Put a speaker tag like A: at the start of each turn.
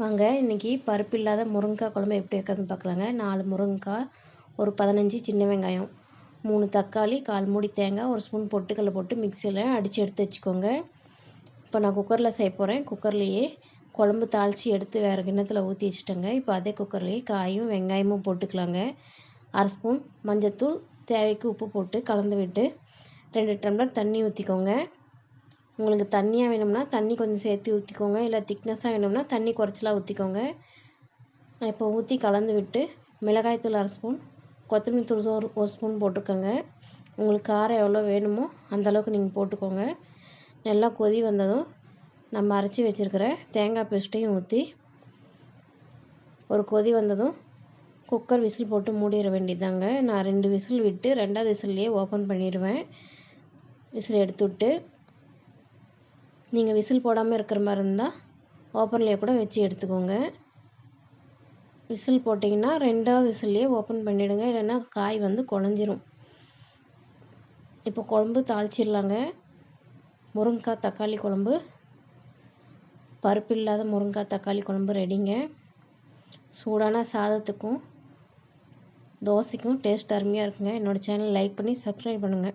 A: வாங்க இன்றைக்கி பருப்பு இல்லாத முருங்கைக்காய் குழம்பு எப்படி வைக்கிறதுன்னு பார்க்கலாங்க. நாலு முருங்கைக்காய் ஒரு பதினஞ்சு சின்ன வெங்காயம் மூணு தக்காளி கால் மூடி தேங்காய் ஒரு ஸ்பூன் பொட்டுக்கல்லை போட்டு மிக்சியில் அடித்து எடுத்து வச்சுக்கோங்க. இப்போ நான் குக்கரில் செய்ய போகிறேன் குக்கர்லேயே குழம்பு தாளித்து எடுத்து வேறு கிண்ணத்தில் ஊற்றி வச்சுட்டேங்க. இப்போ அதே குக்கர்லேயே காயும் வெங்காயமும் போட்டுக்கலாங்க. அரை ஸ்பூன் மஞ்சத்தூள் தேவைக்கு உப்பு போட்டு கலந்து விட்டு ரெண்டு டம்ளர் தண்ணி ஊற்றிக்கோங்க உங்களுக்கு தண்ணியாக வேணும்னா தண்ணி கொஞ்சம் சேர்த்து ஊற்றிக்கோங்க இல்லை திக்னஸாக வேணும்னா தண்ணி குறைச்சலாக ஊற்றிக்கோங்க இப்போ ஊற்றி கலந்து விட்டு மிளகாய்த்தூள் அரை ஸ்பூன் கொத்தமல்லி தூள் ஒரு ஒரு ஸ்பூன் போட்டுக்கோங்க உங்களுக்கு காரம் எவ்வளோ வேணுமோ அந்தளவுக்கு நீங்கள் போட்டுக்கோங்க. நல்லா கொதி வந்ததும் நம்ம அரைச்சி வச்சுருக்கிற தேங்காய் பேஸ்ட்டையும் ஊற்றி ஒரு கொதி வந்ததும் குக்கர் விசில் போட்டு மூடிட வேண்டியதாங்க நான் ரெண்டு விசில் விட்டு ரெண்டாவது விசில்லையே ஓப்பன் பண்ணிடுவேன். விசில் எடுத்து விட்டு நீங்கள் விசில் போடாமல் இருக்கிற மாதிரி இருந்தால் ஓப்பன்லேயே கூட வச்சு எடுத்துக்கோங்க. விசில் போட்டிங்கன்னா ரெண்டாவது விசில்லையே ஓப்பன் பண்ணிவிடுங்க இல்லைன்னா காய் வந்து குழஞ்சிரும். இப்போ குழம்பு தாளிச்சிடலாங்க. முருங்கைக்காய் தக்காளி குழம்பு. பருப்பு இல்லாத முருங்கைக்காய் தக்காளி குழம்பு ரெடிங்க. சூடான சாதத்துக்கும் தோசைக்கும் டேஸ்ட் அருமையாக இருக்குங்க. என்னோடய சேனல் லைக் பண்ணி சப்ஸ்கிரைப் பண்ணுங்கள்